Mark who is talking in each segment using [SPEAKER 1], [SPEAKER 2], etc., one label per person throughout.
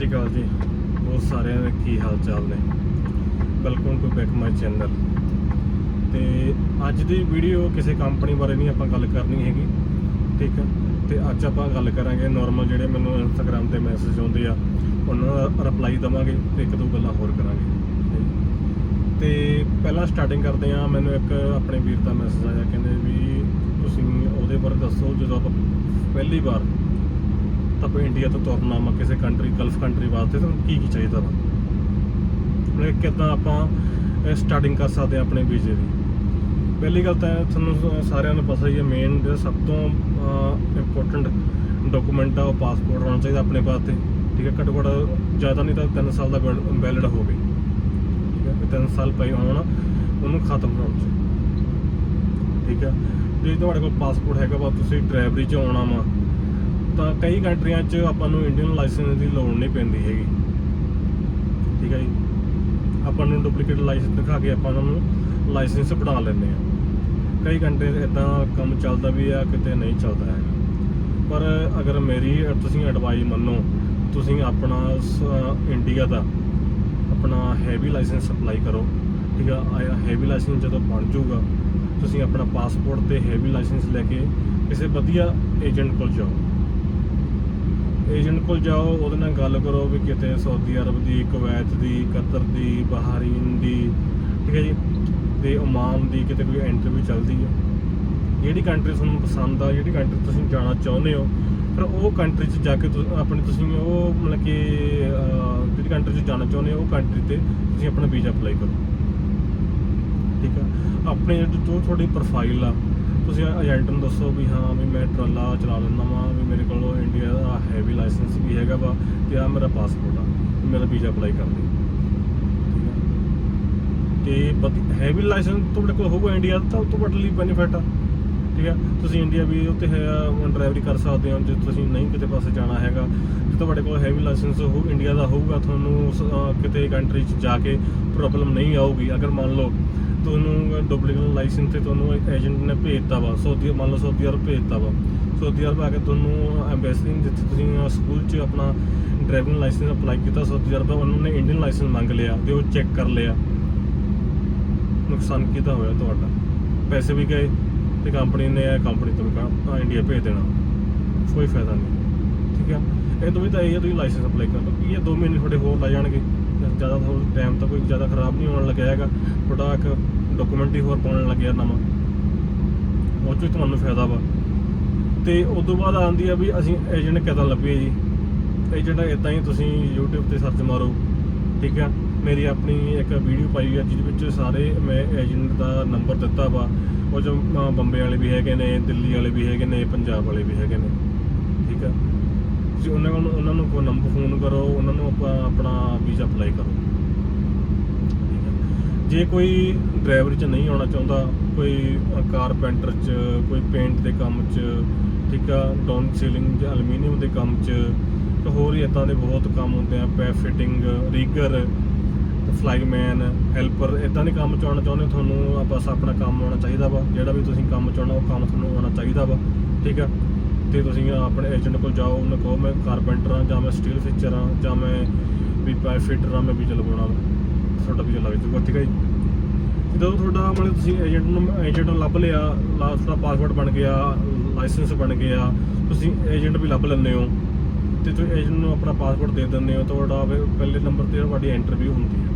[SPEAKER 1] ਸਤਿ ਸ਼੍ਰੀ ਅਕਾਲ ਜੀ। ਬਹੁਤ ਸਾਰਿਆਂ ਦੇ ਕੀ ਹਾਲ ਚਾਲ ਨੇ? Welcome to back my channel ਤੇ ਅੱਜ ਦੀ ਵੀਡੀਓ ਕਿਸੇ ਕੰਪਨੀ ਬਾਰੇ ਨਹੀਂ ਆਪਾਂ ਗੱਲ ਕਰਨੀ ਹੈਗੀ, ਠੀਕ ਹੈ ਤੇ ਅੱਜ ਆਪਾਂ ਗੱਲ ਕਰਾਂਗੇ ਨਾਰਮਲ ਜਿਹੜੇ ਮੈਨੂੰ ਇੰਸਟਾਗ੍ਰam ਤੇ ਮੈਸੇਜ ਆਉਂਦੇ ਆ, ਉਹਨਾਂ ਦਾ ਰਿਪਲਾਈ ਦਵਾਂਗੇ ਤੇ ਇੱਕ ਦੋ ਗੱਲਾਂ ਹੋਰ ਕਰਾਂਗੇ। ਤੇ ਪਹਿਲਾਂ ਸਟਾਰਟਿੰਗ ਕਰਦੇ ਆ ਮੈਨੂੰ ਇੱਕ ਆਪਣੇ ਵੀਰ ਦਾ ਮੈਸੇਜ ਆਇਆ, ਕਹਿੰਦੇ ਵੀ ਤੁਸੀਂ ਉਹਦੇ ਬਾਰੇ ਦੱਸੋ ਜਦੋਂ ਆਪਾਂ ਪਹਿਲੀ ਵਾਰ ਆਪਾਂ ਇੰਡੀਆ ਤੋਂ ਤੁਰਨਾ ਵਾ ਕਿਸੇ ਕੰਟਰੀ ਗਲਫ ਕੰਟਰੀ ਵਾਸਤੇ, ਤਾਂ ਕੀ ਕੀ ਚਾਹੀਦਾ ਵਾ? ਮਤਲਬ ਕਿੱਦਾਂ ਆਪਾਂ ਸਟਾਰਟਿੰਗ ਕਰ ਸਕਦੇ ਆ ਆਪਣੇ ਵੀਜ਼ੇ ਦੀ। ਪਹਿਲੀ ਗੱਲ ਤਾਂ ਤੁਹਾਨੂੰ ਸਾਰਿਆਂ ਨੂੰ ਪਤਾ ਹੀ ਹੈ ਮੇਨ ਜਿਹੜਾ ਸਭ ਤੋਂ ਇੰਪੋਰਟੈਂਟ ਡਾਕੂਮੈਂਟ ਆ, ਉਹ ਪਾਸਪੋਰਟ ਹੋਣਾ ਚਾਹੀਦਾ ਆਪਣੇ ਪਾਸ ਤੇ ਠੀਕ ਹੈ, ਘੱਟੋ ਘੱਟ ਜ਼ਿਆਦਾ ਨਹੀਂ ਤਾਂ 3 ਸਾਲ ਦਾ ਵੈਲਿਡ ਹੋਵੇ। ਠੀਕ ਹੈ 3 ਸਾਲ ਪਏ ਹੋਣ, ਉਹਨੂੰ ਖਤਮ ਕਰਾਉਣ ਚ। ਠੀਕ ਹੈ, ਜੇ ਤੁਹਾਡੇ ਕੋਲ ਪਾਸਪੋਰਟ ਹੈਗਾ ਵਾ, ਤੁਸੀਂ ਡਰਾਈਵਰੀ ਚ ਆਉਣਾ ਵਾ ਕਈ ਕੰਟਰੀਆਂ 'ਚ ਆਪਾਂ ਨੂੰ ਇੰਡੀਅਨ ਲਾਇਸੈਂਸ ਦੀ ਲੋੜ ਨਹੀਂ ਪੈਂਦੀ ਹੈਗੀ। ਠੀਕ ਹੈ ਜੀ? ਆਪਾਂ ਨੂੰ ਡੁਪਲੀਕੇਟ ਲਾਇਸੈਂਸ ਦਿਖਾ ਕੇ ਆਪਾਂ ਉਹਨਾਂ ਨੂੰ ਲਾਇਸੈਂਸ ਬਣਾ ਲੈਂਦੇ ਆ ਕਈ ਕੰਟਰੀ 'ਚ ਇਦਾਂ ਕੰਮ ਚੱਲਦਾ ਵੀ ਆ, ਕਿਤੇ ਨਹੀਂ ਚੱਲਦਾ ਹੈ ਪਰ ਅਗਰ ਮੇਰੀ, ਤੁਸੀਂ ਐਡਵਾਈਸ ਮੰਨੋ, ਤੁਸੀਂ ਆਪਣਾ ਸ- ਇੰਡੀਆ ਦਾ ਆਪਣਾ ਹੈਵੀ ਲਾਇਸੈਂਸ ਅਪਲਾਈ ਕਰੋ। ਠੀਕ ਆ ਹੈਵੀ ਲਾਇਸੈਂਸ ਜਦੋਂ ਬਣ ਜਾਊਗਾ, ਤੁਸੀਂ ਆਪਣਾ ਪਾਸਪੋਰਟ ਤੇ ਹੈਵੀ ਲਾਇਸੈਂਸ ਲੈ ਕੇ ਕਿਸੇ ਵਧੀਆ ਏਜੰਟ ਕੋਲ ਜਾਓ। ਏਜੰਟ ਕੋਲ ਜਾਓ, ਉਹਦੇ ਨਾਲ ਗੱਲ ਕਰੋ ਵੀ ਕਿਤੇ ਸਾਊਦੀ ਅਰਬ ਦੀ, ਕੁਵੈਤ ਦੀ, ਕਤਰ ਦੀ, ਬਹਾਰੀਨ ਦੀ, ਠੀਕ ਹੈ ਜੀ? ਤੇ ਓਮਾਨ ਦੀ ਕਿਤੇ ਕੋਈ ਇੰਟਰਵਿਊ ਚੱਲਦੀ ਹੈ ਜਿਹੜੀ ਕੰਟਰੀ ਤੁਹਾਨੂੰ ਪਸੰਦ ਆ, ਜਿਹੜੀ ਕੰਟਰੀ ਤੁਸੀਂ ਜਾਣਾ ਚਾਹੁੰਦੇ ਹੋ, ਫਿਰ ਉਹ ਕੰਟਰੀ 'ਚ ਜਾ ਕੇ ਤੁ- ਆਪਣੀ ਤੁਸੀਂ ਉਹ ਮਤਲਬ ਕਿ ਜਿਹੜੀ ਕੰਟਰੀ 'ਚ ਜਾਣਾ ਚਾਹੁੰਦੇ ਹੋ, ਉਹ ਕੰਟਰੀ ਤੇ ਤੁਸੀਂ ਆਪਣਾ ਵੀਜ਼ਾ ਅਪਲਾਈ ਕਰੋ। ਠੀਕ ਆ? ਆਪਣੇ ਜੋ ਤੁਹਾਡੀ ਪ੍ਰੋਫਾਈਲ ਆ ਤੁਸੀਂ ਏਜੰਟ ਨੂੰ ਦੱਸੋ ਵੀ ਹਾਂ ਵੀ ਮੈਂ ਟਰਾਲਾ ਚਲਾ ਲੈਂਦਾ ਵਾਂ ਵੀ ਮੇਰੇ ਕੋਲ ਇੰਡੀਆ ਦਾ ਹੈਵੀ ਲਾਇਸੈਂਸ ਵੀ ਹੈਗਾ ਵਾ ਤੇ ਆ ਮੇਰਾ ਪਾਸਪੋਰਟ ਆ ਮੇਰਾ ਵੀਜ਼ਾ ਅਪਲਾਈ ਕਰ ਦੇ। ਠੀਕ ਆ? ਤੇ ਹੈਵੀ ਲਾਇਸੈਂਸ ਤੁਹਾਡੇ ਕੋਲ ਹੋਊਗਾ ਇੰਡੀਆ ਦਾ ਤਾਂ ਉਹ ਤੋਂ ਵੱਧ ਲਈ ਬੈਨੀਫਿਟ ਆ। ਠੀਕ ਆ? ਤੁਸੀਂ ਇੰਡੀਆ ਵੀ ਉੱਤੇ ਹੈ ਡਰਾਈਵਰੀ ਕਰ ਸਕਦੇ ਹੋ ਜੇ ਤੁਸੀਂ ਨਹੀਂ ਕਿਤੇ ਪਾਸੇ ਜਾਣਾ ਹੈਗਾ ਜੇ ਤੁਹਾਡੇ ਕੋਲ ਹੈਵੀ ਲਾਇਸੈਂਸ ਹੋ ਇੰਡੀਆ ਦਾ ਹੋਊਗਾ ਤੁਹਾਨੂੰ ਉਸ, ਕਿਤੇ ਕੰਟਰੀ 'ਚ ਜਾ ਕੇ ਪ੍ਰੋਬਲਮ ਨਹੀਂ ਆਊਗੀ। ਅਗਰ ਮੰਨ ਲਓ ਤੁਹਾਨੂੰ ਡੁਪਲੀਕੇਟ ਲਾਇਸੈਂਸ ਤੇ ਤੁਹਾਨੂੰ ਇੱਕ ਏਜੰਟ ਨੇ ਭੇਜਤਾ ਵਾ ਸਾਊਦੀ ਮੰਨ ਲਓ ਸਾਊਦੀ ਅਰਬ ਭੇਜਤਾ ਵਾ। ਸਾਊਦੀ ਅਰਬ ਆ ਕੇ ਤੁਹਾਨੂੰ ਐਮਬੈਸੀ ਜਿੱਥੇ ਤੁਸੀਂ ਸਕੂਲ 'ਚ ਆਪਣਾ ਡਰਾਈਵਿੰਗ ਲਾਇਸੈਂਸ ਅਪਲਾਈ ਕੀਤਾ ਸਾਊਦੀ ਅਰਬ ਦਾ ਉਹਨਾਂ ਨੇ ਇੰਡੀਅਨ ਲਾਇਸੈਂਸ ਮੰਗ ਲਿਆ ਤੇ ਉਹ ਚੈੱਕ ਕਰ ਲਿਆ। ਨੁਕਸਾਨ ਕਿਹਦਾ ਹੋਇਆ ਤੁਹਾਡਾ। ਪੈਸੇ ਵੀ ਗਏ ਤੇ ਕੰਪਨੀ ਨੇ ਕੰਪਨੀ ਤੋਂ ਇੰਡੀਆ ਭੇਜ ਦੇਣਾ। ਕੋਈ ਫਾਇਦਾ ਨਹੀਂ। ਇਹ ਤੋਂ ਵੀ ਤਾਂ ਇਹ ਆ, ਤੁਸੀਂ ਲਾਇਸੈਂਸ ਅਪਲਾਈ ਕਰ ਲਓ। ਕੀ ਇਹ 2 ਮਹੀਨੇ ਤੁਹਾਡੇ ਹੋਰ ਲੱਗ ਜਾਣਗੇ। ਜ਼ਿਆਦਾ ਟਾਈਮ ਤਾਂ ਕੋਈ ਜ਼ਿਆਦਾ ਖਰਾਬ ਨਹੀਂ ਹੋਣ ਲੱਗਿਆ ਹੈਗਾ। ਤੁਹਾਡਾ ਇੱਕ ਡਾਕੂਮੈਂਟ ਹੀ ਹੋਰ ਪਾਉਣ ਲੱਗਿਆ ਨਵਾਂ। ਉਹ 'ਚ ਵੀ ਤੁਹਾਨੂੰ ਫਾਇਦਾ ਵਾ। ਤੇ ਉਸ ਤੋਂ ਬਾਅਦ ਆਉਂਦੀ ਆ ਵੀ ਅਸੀਂ ਏਜੰਟ ਕਿੱਦਾਂ ਲੱਭੀਏ ਜੀ ਏਜੰਟ ਇਦਾਂ ਹੀ ਤੁਸੀਂ YouTube ਤੇ ਸਰਚ ਮਾਰੋ, ਠੀਕ ਆ? ਮੇਰੀ ਆਪਣੀ ਇੱਕ ਵੀਡੀਓ ਪਾਈ ਆ, ਜਿਹਦੇ ਵਿੱਚ ਸਾਰੇ ਮੈਂ ਏਜੰਟ ਦਾ ਨੰਬਰ ਦਿੱਤਾ ਵਾ। ਉਹ ਜੋ ਬੰਬੇ ਵਾਲੇ ਵੀ ਹੈਗੇ ਨੇ, ਦਿੱਲੀ ਵਾਲੇ ਵੀ ਹੈਗੇ ਨੇ, ਪੰਜਾਬ ਵਾਲੇ ਵੀ ਹੈਗੇ ਨੇ, ਠੀਕ ਆ? ਤੁਸੀਂ ਉਹਨਾਂ ਨੂੰ ਉਹਨਾਂ ਨੂੰ ਕੋਈ ਨੰਬਰ ਫੋਨ ਕਰੋ, ਉਹਨਾਂ ਨੂੰ ਆਪਾਂ ਆਪਣਾ ਵੀਜ਼ਾ ਅਪਲਾਈ ਕਰੋ। ਠੀਕ ਆ। ਜੇ ਕੋਈ ਡਰਾਈਵਰੀ 'ਚ ਨਹੀਂ ਆਉਣਾ ਚਾਹੁੰਦਾ, ਕੋਈ ਕਾਰਪੈਂਟਰ 'ਚ, ਕੋਈ ਪੇਂਟ ਦੇ ਕੰਮ 'ਚ, ਠੀਕ ਆ ਡਾਊਨ ਸੀਲਿੰਗ ਜਾਂ ਐਲੂਮੀਨੀਅਮ ਦੇ ਕੰਮ 'ਚ, ਤੇ ਹੋਰ ਹੀ ਇਦਾਂ ਦੇ ਬਹੁਤ ਕੰਮ ਹੁੰਦੇ ਆ ਪੈ ਫਿਟਿੰਗ ਰੀਗਰ ਫਲਾਈਮੈਨ ਹੈਲਪਰ ਇਦਾਂ ਦੇ ਕੰਮ 'ਚ ਆਉਣਾ ਚਾਹੁੰਦੇ ਤੁਹਾਨੂੰ ਬਸ ਆਪਣਾ ਕੰਮ ਆਉਣਾ ਚਾਹੀਦਾ ਵਾ। ਜਿਹੜਾ ਵੀ ਤੁਸੀਂ ਕੰਮ ਚਾਹੁੰਦਾ ਉਹ ਕੰਮ ਤੁਹਾਨੂੰ ਆਉਣਾ ਚਾਹੀਦਾ ਵਾ। ਠੀਕ ਆ। ਤੇ ਤੁਸੀਂ ਆਪਣੇ ਏਜੰਟ ਕੋਲ ਜਾਓ, ਉਹਨੂੰ ਕਹੋ ਮੈਂ ਕਾਰਪੈਂਟਰ ਆ ਜਾਂ ਮੈਂ ਸਟੀਲ ਫਿਚਰ ਆ ਜਾਂ ਮੈਂ ਵੀ ਪਾਈਪ ਫਿਟਰ ਆ ਮੈਂ ਵੀਜ਼ਾ ਲਗਾਉਣਾ ਤੁਹਾਡਾ ਵੀਜ਼ਾ ਲੱਗ ਜਾਊਗਾ, ਠੀਕ ਹੈ ਜੀ? ਜਦੋਂ ਤੁਹਾਡਾ ਮਤਲਬ ਤੁਸੀਂ ਏਜੰਟ ਨੂੰ ਏਜੰਟ ਨੂੰ ਲੱਭ ਲਿਆ ਲਾਸਟ ਦਾ ਪਾਸਪੋਰਟ ਬਣ ਗਿਆ ਲਾਇਸੈਂਸ ਬਣ ਗਿਆ, ਤੁਸੀਂ ਏਜੰਟ ਵੀ ਲੱਭ ਲੈਂਦੇ ਹੋ। ਤੇ ਤੁਸੀਂ ਏਜੰਟ ਨੂੰ ਆਪਣਾ ਪਾਸਪੋਰਟ ਦੇ ਦਿੰਦੇ ਹੋ, ਤੁਹਾਡਾ ਪਹਿਲੇ ਨੰਬਰ ਤੇ ਤੁਹਾਡੀ ਇੰਟਰਵਿਊ ਹੁੰਦੀ ਹੈ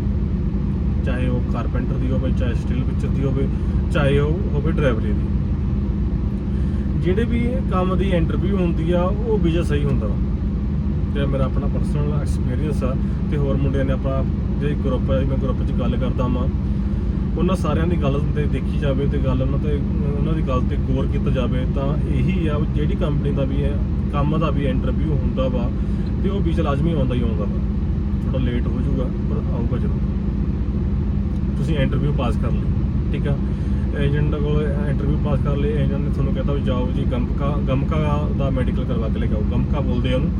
[SPEAKER 1] ਚਾਹੇ ਉਹ ਕਾਰਪੈਂਟਰ ਦੀ ਹੋਵੇ, ਚਾਹੇ ਸਟੀਲ ਪਿਕਚਰ ਦੀ ਹੋਵੇ, ਚਾਹੇ ਉਹ ਹੋਵੇ ਡਰਾਈਵਰੀ ਦੀ। ਜਿਹੜੇ ਵੀ ਕੰਮ ਦੀ ਇੰਟਰਵਿਊ ਹੁੰਦੀ ਆ, ਉਹ ਵੀਜ਼ਾ ਸਹੀ ਹੁੰਦਾ ਵਾ। ਤੇ ਮੇਰਾ ਆਪਣਾ ਪਰਸਨਲ ਐਕਸਪੀਰੀਅੰਸ ਆ, ਤੇ ਹੋਰ ਮੁੰਡਿਆਂ ਨੇ ਆਪਣਾ ਜਿਹੜੇ ਗਰੁੱਪ ਆ ਮੈਂ ਗਰੁੱਪ 'ਚ ਗੱਲ ਕਰਦਾ ਵਾਂ, ਉਹਨਾਂ ਸਾਰਿਆਂ ਦੀ ਗੱਲ ਤੇ ਦੇਖੀ ਜਾਵੇ ਤੇ ਗੱਲ ਉਹਨਾਂ ਤੇ, ਉਹਨਾਂ ਦੀ ਗੱਲ ਤੇ ਗੌਰ ਕੀਤਾ ਜਾਵੇ, ਤਾਂ ਇਹੀ ਆ ਵੀ ਜਿਹੜੀ ਕੰਪਨੀ ਦਾ ਵੀ ਹੈ ਕੰਮ ਦਾ ਵੀ ਇੰਟਰਵਿਊ ਹੁੰਦਾ ਵਾ, ਤੇ ਉਹ ਵੀਜ਼ਾ ਲਾਜ਼ਮੀ ਆਉਂਦਾ ਹੀ ਆਉਂਦਾ ਵਾ। ਥੋੜਾ ਲੇਟ ਹੋ ਜਾਊਗਾ, ਪਰ ਆਊਗਾ ਜ਼ਰੂਰ। ਤੁਸੀਂ ਇੰਟਰਵਿਊ ਪਾਸ ਕਰ ਲਈ, ਠੀਕ ਆ? ਏਜੰਟ ਕੋਲ ਇੰਟਰਵਿਊ ਪਾਸ ਕਰ ਲਈ ਏਜੰਟ ਨੇ ਤੁਹਾਨੂੰ ਕਹਿੰਦਾ ਵੀ ਜਾਓ ਜੀ, ਗਮਕਾ ਗਮਕਾ ਦਾ ਮੈਡੀਕਲ ਕਰਵਾ ਕੇ ਲੈ ਕੇ ਆਓ। ਗਮਕਾ ਬੋਲਦੇ ਆ ਉਹਨੂੰ।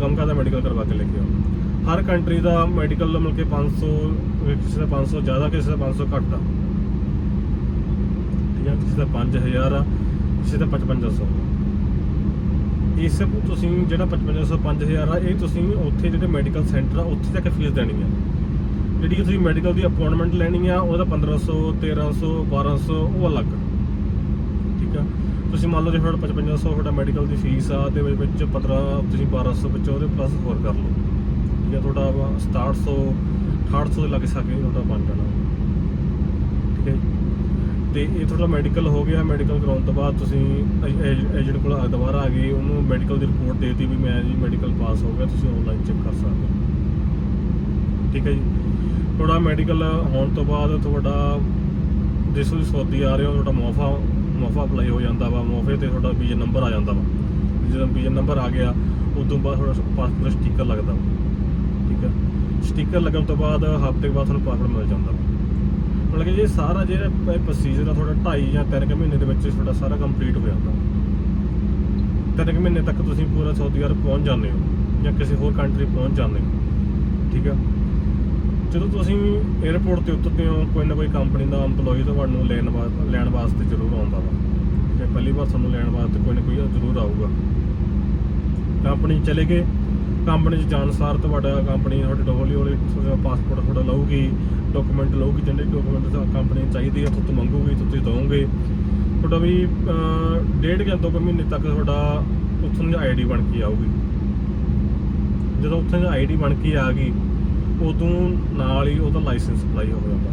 [SPEAKER 1] ਗਮਕਾ ਦਾ ਮੈਡੀਕਲ ਕਰਵਾ ਕੇ ਲੈ ਕੇ ਆਓ। ਹਰ ਕੰਟਰੀ ਦਾ ਮੈਡੀਕਲ ਮਿਲ ਕੇ 500 ਕਿਸੇ ਦਾ 500 ਜ਼ਿਆਦਾ ਕਿਸੇ ਦਾ 500 ਘੱਟ ਆ। ਠੀਕ ਆ? ਕਿਸੇ ਦਾ 5000 ਆ, ਕਿਸੇ ਦਾ 5500 ਇਸ ਤੁਸੀਂ ਜਿਹੜਾ 5500 5000 ਆ, ਇਹ ਤੁਸੀਂ ਉੱਥੇ ਜਿਹੜੇ ਮੈਡੀਕਲ ਸੈਂਟਰ ਆ, ਉੱਥੇ ਤੱਕ ਫੀਸ ਦੇਣੀ ਆ। ਜਿਹੜੀ ਤੁਸੀਂ ਮੈਡੀਕਲ ਦੀ ਅਪਾਇੰਟਮੈਂਟ ਲੈਣੀ ਆ, ਉਹਦਾ 1500 1300 1200 ਉਹ ਅਲੱਗ। ਠੀਕ ਆ? ਤੁਸੀਂ ਮੰਨ ਲਓ ਜੇ ਤੁਹਾਡਾ 5500 ਤੁਹਾਡਾ ਮੈਡੀਕਲ ਦੀ ਫੀਸ ਆ, ਤੇ ਵਿੱਚ 15 ਤੁਸੀਂ 1200 ਵਿੱਚ ਉਹਦੇ ਪਲੱਸ ਹੋਰ ਕਰ ਲਓ। ਠੀਕ ਆ? ਤੁਹਾਡਾ 6700 6800 ਦੇ ਲੱਗ ਸਕੇ ਤੁਹਾਡਾ ਬਣ ਜਾਣਾ। ਠੀਕ ਹੈ ਜੀ? ਤੇ ਇਹ ਤੁਹਾਡਾ ਮੈਡੀਕਲ ਹੋ ਗਿਆ ਮੈਡੀਕਲ ਕਰਾਉਣ ਤੋਂ ਬਾਅਦ ਤੁਸੀਂ ਏਜੰਟ ਕੋਲ ਦੁਬਾਰਾ ਆ ਗਏ, ਉਹਨੂੰ ਮੈਡੀਕਲ ਦੀ ਰਿਪੋਰਟ ਦੇਤੀ ਵੀ ਮੈਂ ਜੀ ਮੈਡੀਕਲ ਪਾਸ ਹੋ ਗਿਆ, ਤੁਸੀਂ ਆਨਲਾਈਨ ਚੈੱਕ ਕਰ ਸਕਦੇ ਹੋ। ਠੀਕ ਹੈ ਜੀ? ਤੁਹਾਡਾ ਮੈਡੀਕਲ ਹੋਣ ਤੋਂ ਬਾਅਦ ਤੁਹਾਡਾ ਜਿਸ ਤੁਸੀਂ ਸੌਦੀ ਆ ਰਹੇ ਹੋ, ਤੁਹਾਡਾ ਮੌਫਾ ਮੌਫਾ ਅਪਲਾਈ ਹੋ ਜਾਂਦਾ ਵਾ ਮੌਫੇ ਤੇ ਤੁਹਾਡਾ ਵੀਜ਼ਾ ਨੰਬਰ ਆ ਜਾਂਦਾ ਵਾ। ਜਦੋਂ ਵੀਜ਼ਾ ਨੰਬਰ ਆ ਗਿਆ, ਉਦੋਂ ਬਾਅਦ ਤੁਹਾਡਾ ਪਾਸਪੋਰਟ ਸਟicker ਲੱਗਦਾ ਵਾ। ਠੀਕ ਹੈ ਸਟicker ਲੱਗਣ ਤੋਂ ਬਾਅਦ ਹਫ਼ਤੇ ਬਾਅਦ ਤੁਹਾਨੂੰ ਪਾਸਪੋਰਟ ਮਿਲ ਜਾਂਦਾ ਮਤਲਬ ਕਿ ਇਹ ਸਾਰਾ ਜਿਹੜਾ ਪ੍ਰੋਸੀਜਰ ਆ, ਤੁਹਾਡਾ 2.5 ਜਾਂ 3 ਕੁ ਮਹੀਨੇ ਦੇ ਵਿੱਚ ਤੁਹਾਡਾ ਸਾਰਾ ਕੰਪਲੀਟ ਹੋ ਜਾਂਦਾ। ਤਿੰਨ ਕੁ ਮਹੀਨੇ ਤੱਕ ਤੁਸੀਂ ਪੂਰਾ ਸਾਊਦੀ ਅਰਬ ਪਹੁੰਚ ਜਾਂਦੇ ਹੋ ਜਾਂ ਕਿਸੇ ਹੋਰ ਕੰਟਰੀ ਪਹੁੰਚ ਜਾਂਦੇ ਹੋ। ਠੀਕ ਆ? ਜਦੋਂ ਤੁਸੀਂ 에ਅਰਪੋਰਟ ਤੇ ਉਤਰਦੇ ਹੋ, ਕੋਈ ਨਾ ਕੋਈ ਕੰਪਨੀ ਦਾ EMPLOYE ਤੁਹਾਨੂੰ ਲੈਣ ਵਾਸਤੇ ਲੈਣ ਵਾਸਤੇ ਜ਼ਰੂਰ ਆਉਂਦਾ ਵਾ। ਠੀਕ ਹੈ ਪਹਿਲੀ ਵਾਰ ਤੁਹਾਨੂੰ ਲੈਣ ਵਾਸਤੇ ਕੋਈ ਨਾ ਕੋਈ ਜ਼ਰੂਰ ਆਊਗਾ। ਕੰਪਨੀ ਚਲੇ ਗਏ ਕੰਪਨੀ 'ਚ ਜਾਣ ਸਾਰ ਤੁਹਾਡਾ ਕੰਪਨੀ ਤੁਹਾਡੇ ਹੌਲੀ ਹੌਲੀ ਤੁਹਾਡਾ ਪਾਸਪੋਰਟ ਤੁਹਾਡਾ ਲਊਗੀ ਡਾਕੂਮੈਂਟ ਲਊਗੀ, ਜਿਹੜੇ ਡਾਕੂਮੈਂਟ ਕੰਪਨੀ ਚਾਹੀਦੀ ਆ ਤੁਹਾਨੂੰ ਮੰਗੂਗੀ ਤੁਸੀਂ ਦੋਗੇ ਤੁਹਾਡਾ ਵੀ ਡੇਢ ਜਾਂ ਦੋ ਕੁ ਮਹੀਨੇ ਤੱਕ ਤੁਹਾਡਾ ਉੱਥੋਂ ਦੀ ਆਈਡੀ ਬਣ ਕੇ ਆਊਗੀ। ਜਦੋਂ ਉੱਥੋਂ ਦੀ ਆਈਡੀ ਬਣ ਕੇ ਆ ਗਈ ਉਦੋਂ ਨਾਲ ਹੀ ਉਹਦਾ ਲਾਇਸੈਂਸ ਅਪਲਾਈ ਹੋ ਜਾਂਦਾ।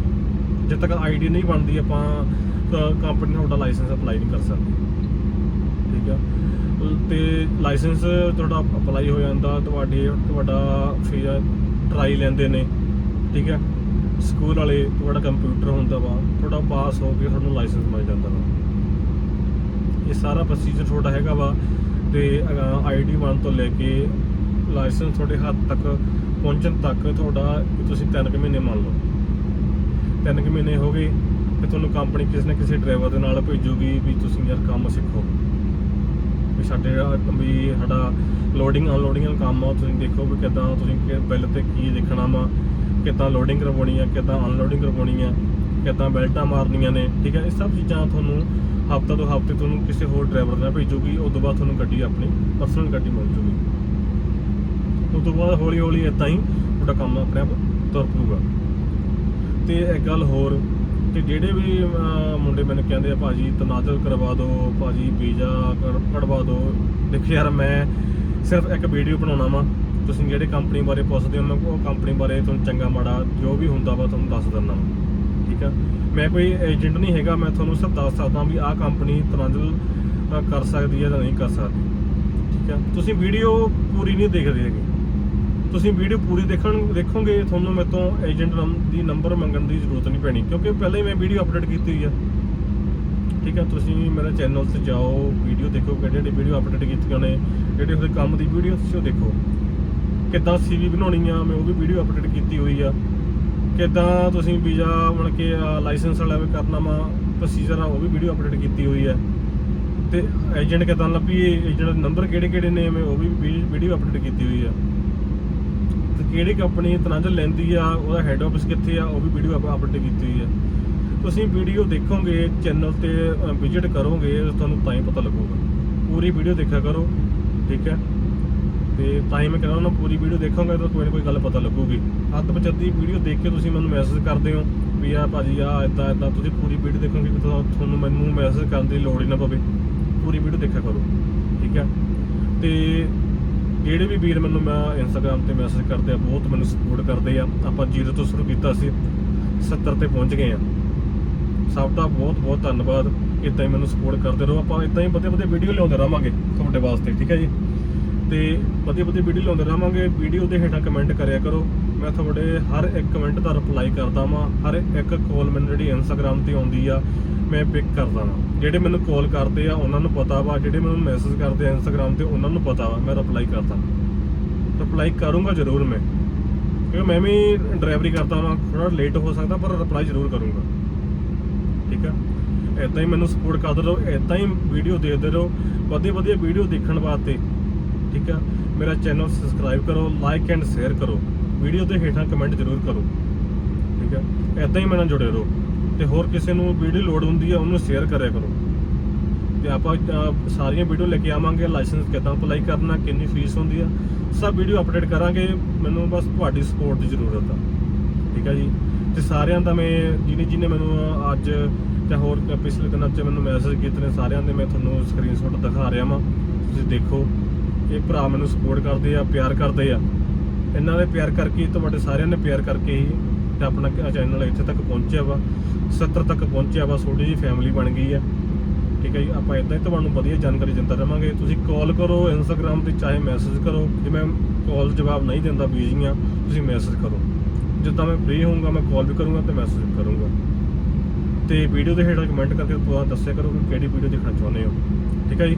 [SPEAKER 1] ਜਦ ਤੱਕ ਆਈਡੀ ਨਹੀਂ ਬਣਦੀ, ਆਪਾਂ ਕੰਪਨੀ ਤੁਹਾਡਾ ਲਾਇਸੈਂਸ ਅਪਲਾਈ ਨਹੀਂ ਕਰ ਸਕਦੇ। ਠੀਕ ਆ? ਤੇ ਲਾਇਸੈਂਸ ਤੁਹਾਡਾ ਅਪਲਾਈ ਹੋ ਜਾਂਦਾ, ਤੁਹਾਡੇ, ਤੁਹਾਡਾ ਫਿਰ ਟਰਾਈ ਲੈਂਦੇ ਨੇ। ਠੀਕ ਹੈ ਸਕੂਲ ਵਾਲੇ, ਤੁਹਾਡਾ ਕੰਪਿਊਟਰ ਹੁੰਦਾ ਵਾ, ਤੁਹਾਡਾ ਪਾਸ ਹੋ ਕੇ ਤੁਹਾਨੂੰ ਲਾਇਸੈਂਸ ਮਿਲ ਜਾਂਦਾ ਵਾ। ਇਹ ਸਾਰਾ ਪ੍ਰੋਸੀਜਰ ਤੁਹਾਡਾ ਹੈਗਾ ਵਾ ਤੇ ਆਈਡੀ ਬਣ ਤੋਂ ਲੈ ਕੇ ਲਾਇਸੈਂਸ ਤੁਹਾਡੇ ਹੱਥ ਤੱਕ ਪਹੁੰਚਣ ਤੱਕ ਤੁਹਾਡਾ ਤੁਸੀਂ 3 ਮਹੀਨੇ ਮੰਨ ਲਓ। 3 ਮਹੀਨੇ ਹੋ ਗਏ ਤੇ ਤੁਹਾਨੂੰ ਕੰਪਨੀ ਕਿਸੇ ਨਾ ਕਿਸੇ ਡਰਾਈਵਰ ਦੇ ਨਾਲ ਭੇਜੂਗੀ ਵੀ ਤੁਸੀਂ ਯਾਰ ਕੰਮ ਸਿੱਖੋ। ਵੀ ਸਾਡੇ ਵੀ ਸਾਡਾ ਲੋਡਿੰਗ ਅਨਲੋਡਿੰਗ ਦਾ ਕੰਮ ਆ, ਤੁਸੀਂ ਦੇਖੋ ਵੀ ਕਿਦਾਂ ਤੁਸੀਂ ਕਿ ਬਿੱਲ ਤੇ ਕੀ ਦੇਖਣਾ ਵਾ, ਕਿਦਾਂ ਲੋਡਿੰਗ ਕਰਵਾਉਣੀ ਆ, ਕਿਦਾਂ ਅਨਲੋਡਿੰਗ ਕਰਵਾਉਣੀ ਆ, ਕਿਦਾਂ ਬੈਲਟਾਂ ਮਾਰਨੀਆਂ ਨੇ, ਠੀਕ ਹੈ ਇਹ ਸਭ ਚੀਜ਼ਾਂ ਤੁਹਾਨੂੰ ਹਫਤਾ ਤੋਂ ਹਫ਼ਤੇ ਤੁਹਾਨੂੰ ਕਿਸੇ ਹੋਰ ਡਰਾਈਵਰ ਨਾਲ ਭੇਜੂਗੀ ਉਸ ਤੋਂ ਬਾਅਦ ਤੁਹਾਨੂੰ ਗੱਡੀ ਆਪਣੀ ਪਰਸਨਲ ਗੱਡੀ ਮਿਲ ਜੂਗੀ। ਉਸ ਤੋਂ ਬਾਅਦ ਹੌਲੀ ਹੌਲੀ ਇਦਾਂ ਹੀ ਤੁਹਾਡਾ ਕੰਮ ਆਪਣੇ ਆਪ ਤੁਰ ਪਊਗਾ। ਤੇ ਇੱਕ ਗੱਲ ਹੋਰ ਕਿ ਜਿਹੜੇ ਵੀ ਮੁੰਡੇ ਮੈਨੂੰ ਕਹਿੰਦੇ ਆ, ਭਾਜੀ, ਤਨਾਜ਼ਲ ਕਰਵਾ ਦਿਓ ਭਾਜੀ, ਵੀਜ਼ਾ ਕਰ- ਕਢਵਾ ਦਿਓ ਦੇਖੋ ਯਾਰ, ਮੈਂ ਸਿਰਫ ਇੱਕ ਵੀਡੀਓ ਬਣਾਉਣਾ ਵਾ। ਤੁਸੀਂ ਜਿਹੜੇ ਕੰਪਨੀ ਬਾਰੇ ਪੁੱਛਦੇ ਹੋ, ਮੈਂ ਉਹ ਕੰਪਨੀ ਬਾਰੇ ਤੁਹਾਨੂੰ ਚੰਗਾ, ਮਾੜਾ ਜੋ ਵੀ ਹੁੰਦਾ ਵਾ ਤੁਹਾਨੂੰ ਦੱਸ ਦਿੰਦਾ ਵਾ। ਠੀਕ ਆ? ਮੈਂ ਕੋਈ ਏਜੰਟ ਨਹੀਂ ਹੈਗਾ, ਮੈਂ ਤੁਹਾਨੂੰ ਸਿਰਫ ਦੱਸ ਸਕਦਾ ਵੀ ਆਹ ਕੰਪਨੀ ਤਨਾਜ਼ਲ ਕਰ ਸਕਦੀ ਹੈ ਜਾਂ ਨਹੀਂ ਕਰ ਸਕਦੀ। ਠੀਕ ਆ? ਤੁਸੀਂ ਵੀਡੀਓ ਪੂਰੀ ਨਹੀਂ ਦੇਖਦੇ ਹੈਗੇ। ਤੁਸੀਂ ਵੀਡੀਓ ਪੂਰੀ ਦੇਖਣ ਦੇਖੋਗੇ, ਤੁਹਾਨੂੰ ਮੇਰੇ ਤੋਂ ਏਜੰਟ ਦੀ ਨੰਬਰ ਮੰਗਣ ਦੀ ਜ਼ਰੂਰਤ ਨਹੀਂ ਪੈਣੀ, ਕਿਉਂਕਿ ਪਹਿਲਾਂ ਹੀ ਮੈਂ ਵੀਡੀਓ ਅਪਡੇਟ ਕੀਤੀ ਹੋਈ ਆ। ਠੀਕ ਹੈ ਤੁਸੀਂ ਮੇਰੇ ਚੈਨਲ ਤੇ ਜਾਓ, ਵੀਡੀਓ ਦੇਖੋ ਕਿਹੜੀ ਜਿਹੜੀ ਵੀਡੀਓ ਅਪਡੇਟ ਕੀਤੀਆਂ ਨੇ, ਜਿਹੜੇ ਉਹਦੇ ਕੰਮ ਦੀ ਵੀਡੀਓ ਤੁਸੀਂ ਉਹ ਦੇਖੋ। ਕਿੱਦਾਂ ਸੀਵੀ ਬਣਾਉਣੀ ਆ, ਮੈਂ ਉਹ ਵੀ ਵੀਡੀਓ ਅਪਡੇਟ ਕੀਤੀ ਹੋਈ ਆ। ਕਿੱਦਾਂ ਤੁਸੀਂ ਵੀਜ਼ਾ ਮਤਲਬ ਕਿ ਲਾਇਸੈਂਸ ਵਾਲਾ ਵੀ ਕਰਨਾ ਵਾ ਪ੍ਰੋਸੀਜਰ ਆ, ਉਹ ਵੀ ਵੀਡੀਓ ਅਪਡੇਟ ਕੀਤੀ ਹੋਈ ਆ। ਤੇ ਏਜੰਟ ਕਿੱਦਾਂ ਲੱਭੀਏ ਏਜੰਟ ਨੰਬਰ ਕਿਹੜੇ ਕਿਹੜੇ ਨੇ, ਮੈਂ ਉਹ ਵੀ ਵੀਡੀਓ ਅਪਡੇਟ ਕੀਤੀ ਹੋਈ ਆ। ਤੇ ਕਿਹੜੀ ਕੰਪਨੀ ਤਨਾਜ਼ਲ ਲੈਂਦੀ ਆ, ਉਹਦਾ ਹੈੱਡ ਆਫਿਸ ਕਿੱਥੇ ਆ, ਉਹ ਵੀ ਵੀਡੀਓ ਆਪਾਂ ਅਪਡੇਟ ਕੀਤੀ ਹੋਈ ਆ। ਤੁਸੀਂ ਵੀਡੀਓ ਦੇਖੋਗੇ ਚੈਨਲ ਤੇ ਵਿਜ਼ਿਟ ਕਰੋਗੇ ਤੁਹਾਨੂੰ ਤਾਂ ਹੀ ਪਤਾ ਲੱਗੂਗਾ। ਪੂਰੀ ਵੀਡੀਓ ਦੇਖਿਆ ਕਰੋ, ਠੀਕ ਹੈ? ਤੇ ਤਾਂ ਹੀ ਮੈਂ ਕਹਿੰਦਾ ਉਹਨਾਂ ਪੂਰੀ ਵੀਡੀਓ ਦੇਖੋਗੇ ਤਾਂ ਕੋਈ ਨਾ ਕੋਈ ਗੱਲ ਪਤਾ ਲੱਗੂਗੀ। ਅੱਧ ਪਚੱਦੀ ਵੀਡੀਓ ਦੇਖ ਕੇ ਤੁਸੀਂ ਮੈਨੂੰ ਮੈਸੇਜ ਕਰਦੇ ਹੋ ਵੀ ਆ ਭਾਜੀ ਆ ਇਦਾਂ ਇਦਾਂ ਤੁਸੀਂ ਪੂਰੀ ਵੀਡੀਓ ਦੇਖੋਗੇ ਕਿ ਤੁਹਾਨੂੰ ਮੈਨੂੰ ਮੈਸੇਜ ਕਰਨ ਦੀ ਲੋੜ ਹੀ ਨਾ ਪਵੇ। ਪੂਰੀ ਵੀਡੀਓ ਦੇਖਿਆ ਕਰੋ, ਠੀਕ ਹੈ? ਤੇ ਜਿਹੜੇ ਵੀ ਵੀਰ ਮੈਨੂੰ ਮੈਂ ਇੰਸਟਾਗ੍ਰam ਤੇ ਮੈਸੇਜ ਕਰਦੇ ਆ, ਬਹੁਤ ਮੈਨੂੰ ਸਪੋਰਟ ਕਰਦੇ ਆ। ਆਪਾਂ ਜ਼ੀਰੋ ਤੋਂ ਸ਼ੁਰੂ ਕੀਤਾ ਸੀ 70 ਤੇ ਪਹੁੰਚ ਗਏ ਆ। ਸਭ ਦਾ ਬਹੁਤ ਬਹੁਤ ਧੰਨਵਾਦ। ਇਦਾਂ ਹੀ ਮੈਨੂੰ ਸਪੋਰਟ ਕਰਦੇ ਰਹੋ। ਆਪਾਂ ਇਦਾਂ ਹੀ ਵਧੀਆ ਵਧੀਆ ਵੀਡੀਓ ਲਿਆਉਂਦੇ ਰਹਾਂਗੇ ਤੁਹਾਡੇ ਵਾਸਤੇ, ਠੀਕ ਹੈ ਜੀ? ਤੇ ਵਧੀਆ ਵਧੀਆ ਵੀਡੀਓ ਲਿਆਉਂਦੇ ਰਹਾਂਗੇ। ਵੀਡੀਓ ਦੇ ਹੇਠਾਂ ਕਮੈਂਟ ਕਰਿਆ ਕਰੋ। ਮੈਂ ਤੁਹਾਡੇ ਹਰ ਇੱਕ ਕਮੈਂਟ ਦਾ ਰਿਪਲਾਈ ਕਰਦਾ ਵਾਂ, ਹਰ ਇੱਕ ਕਾਲ ਮੈਨੂੰ ਜਿਹੜੀ ਇੰਸਟਾਗ੍ਰam ਤੇ ਆਉਂਦੀ ਆ, ਮੈਂ ਪਿਕ ਕਰਦਾ ਵਾਂ। ਜਿਹੜੇ ਮੈਨੂੰ ਕਾਲ ਕਰਦੇ ਆ, ਉਹਨਾਂ ਨੂੰ ਪਤਾ ਵਾ, ਜਿਹੜੇ ਮੈਨੂੰ ਮੈਸੇਜ ਕਰਦੇ ਆ ਇੰਸਟਾਗ੍ਰam ਤੇ, ਉਹਨਾਂ ਨੂੰ ਪਤਾ ਵਾ, ਮੈਂ ਰਿਪਲਾਈ ਕਰਦਾ। ਰਿਪਲਾਈ ਕਰੂੰਗਾ ਜ਼ਰੂਰ ਮੈਂ, ਕਿਉਂਕਿ ਮੈਂ ਵੀ ਡਰਾਈਵਰੀ ਕਰਦਾ ਵਾਂ ਥੋੜਾ ਲੇਟ ਹੋ ਸਕਦਾ, ਪਰ ਰਿਪਲਾਈ ਜ਼ਰੂਰ ਕਰੂੰਗਾ। ਠੀਕ ਆ? ਇਦਾਂ ਹੀ ਮੈਨੂੰ ਸਪੋਰਟ ਕਰਦੇ ਰਹੋ ਇਦਾਂ ਹੀ ਵੀਡੀਓ ਦੇਖਦੇ ਰਹੋ, ਵਧੀਆ ਵਧੀਆ ਵੀਡੀਓ ਦੇਖਣ ਵਾਸਤੇ। ਠੀਕ ਆ? ਮੇਰਾ ਚੈਨਲ ਸਬਸਕ੍ਰਾਈਬ ਕਰੋ ਲਾਈਕ ਐਂਡ ਸ਼ੇਅਰ ਕਰੋ। ਵੀਡੀਓ ਦੇ ਹੇਠਾਂ ਕਮੈਂਟ ਜ਼ਰੂਰ ਕਰੋ। ਠੀਕ ਹੈ? ਇਦਾਂ ਹੀ ਮੇਰੇ ਨਾਲ ਜੁੜੇ ਰਹੋ। ਤੇ ਹੋਰ ਕਿਸੇ ਨੂੰ ਵੀਡੀਓ ਲੋੜ ਹੁੰਦੀ ਆ, ਉਹਨੂੰ ਸ਼ੇਅਰ ਕਰਿਆ ਕਰੋ। ਤੇ ਆਪਾਂ ਸਾਰੀਆਂ ਵੀਡੀਓ ਲੈ ਕੇ ਆਵਾਂਗੇ। ਲਾਇਸੈਂਸ ਕਿੱਦਾਂ ਅਪਲਾਈ ਕਰਨਾ, ਕਿੰਨੀ ਫੀਸ ਹੁੰਦੀ ਆ, ਸਭ ਵੀਡੀਓ ਅਪਡੇਟ ਕਰਾਂਗੇ। ਮੈਨੂੰ ਬਸ ਤੁਹਾਡੀ ਸਪੋਰਟ ਦੀ ਜ਼ਰੂਰਤ ਆ। ਠੀਕ ਆ ਜੀ? ਤੇ ਸਾਰਿਆਂ ਦਾ ਮੈਂ ਜਿਹਨੇ ਜਿਹਨੇ ਮੈਨੂੰ ਅੱਜ ਤੇ ਹੋਰ ਪਿਛਲੇ ਦਿਨਾਂ 'ਚ ਮੈਨੂੰ ਮੈਸੇਜ ਕੀਤੇ ਨੇ, ਸਾਰਿਆਂ ਦੇ ਮੈਂ ਤੁਹਾਨੂੰ ਸਕਰੀਨਸ਼ਾਟ ਦਿਖਾ ਰਿਹਾ ਵਾਂ। ਤੁਸੀਂ ਦੇਖੋ, ਇਹ ਭਰਾ ਮੈਨੂੰ ਸਪੋਰਟ ਕਰਦੇ ਆ, ਪਿਆਰ ਕਰਦੇ ਆ। ਇਹਨਾਂ ਦੇ ਪਿਆਰ ਕਰਕੇ ਹੀ ਤੁਹਾਡੇ ਸਾਰਿਆਂ ਨੇ ਪਿਆਰ ਕਰਕੇ ਹੀ ਤੇ ਆਪਣਾ ਚੈਨਲ ਇੱਥੇ ਤੱਕ ਪਹੁੰਚਿਆ ਵਾ 70 ਤੱਕ ਪਹੁੰਚਿਆ ਵਾ, ਛੋਟੀ ਜਿਹੀ ਫੈਮਿਲੀ ਬਣ ਗਈ ਆ। ਠੀਕ ਹੈ ਜੀ, ਆਪਾਂ ਇਦਾਂ ਹੀ ਤੁਹਾਨੂੰ ਵਧੀਆ ਜਾਣਕਾਰੀ ਦਿੰਦਾ ਰਵਾਂਗੇ। ਤੁਸੀਂ ਕਾਲ ਕਰੋ ਇੰਸਟਾਗ੍ਰam ਤੇ, ਚਾਹੇ ਮੈਸੇਜ ਕਰੋ, ਜੇ ਮੈਂ ਕਾਲ ਜਵਾਬ ਨਹੀਂ ਦਿੰਦਾ ਬੀਜੀ ਆ ਤੁਸੀਂ ਮੈਸੇਜ ਕਰੋ। ਜਿੱਦਾਂ ਮੈਂ ਫ੍ਰੀ ਹੋਊਂਗਾ, ਮੈਂ ਕਾਲ ਵੀ ਕਰੂੰਗਾ ਤੇ ਮੈਸੇਜ ਵੀ ਕਰੂੰਗਾ। ਤੇ ਵੀਡੀਓ ਦੇ ਹੇਠਾਂ ਕਮੈਂਟ ਕਰਕੇ ਪੂਰਾ ਦੱਸਿਆ ਕਰੋ ਕਿ ਕਿਹੜੀ ਵੀਡੀਓ ਦੇਖਣਾ ਚਾਹੁੰਦੇ ਹੋ। ਠੀਕ ਹੈ ਜੀ?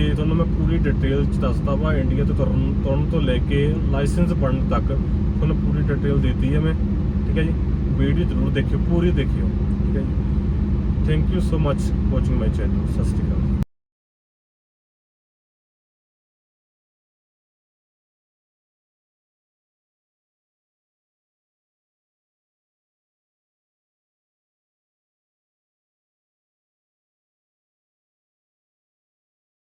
[SPEAKER 1] ਤੇ ਤੁਹਾਨੂੰ ਮੈਂ ਪੂਰੀ ਡਿਟੇਲ ਚ ਦੱਸਦਾ ਵਾ ਇੰਡੀਆ ਤੋਂ ਤੁਰਨ ਤੁਰਨ ਤੋਂ ਲੈ ਕੇ ਲਾਇਸੈਂਸ ਬਣਨ ਤੱਕ ਤੁਹਾਨੂੰ ਪੂਰੀ ਡਿਟੇਲ ਦਿੱਤੀ ਹੈ ਮੈਂ, ਠੀਕ ਹੈ ਜੀ? ਵੀਡੀਓ ਜ਼ਰੂਰ ਦੇਖਿਓ, ਪੂਰੀ ਦੇਖਿਓ, ਠੀਕ ਹੈ ਜੀ? Thank you so much watching my channel Sat Sri Akal.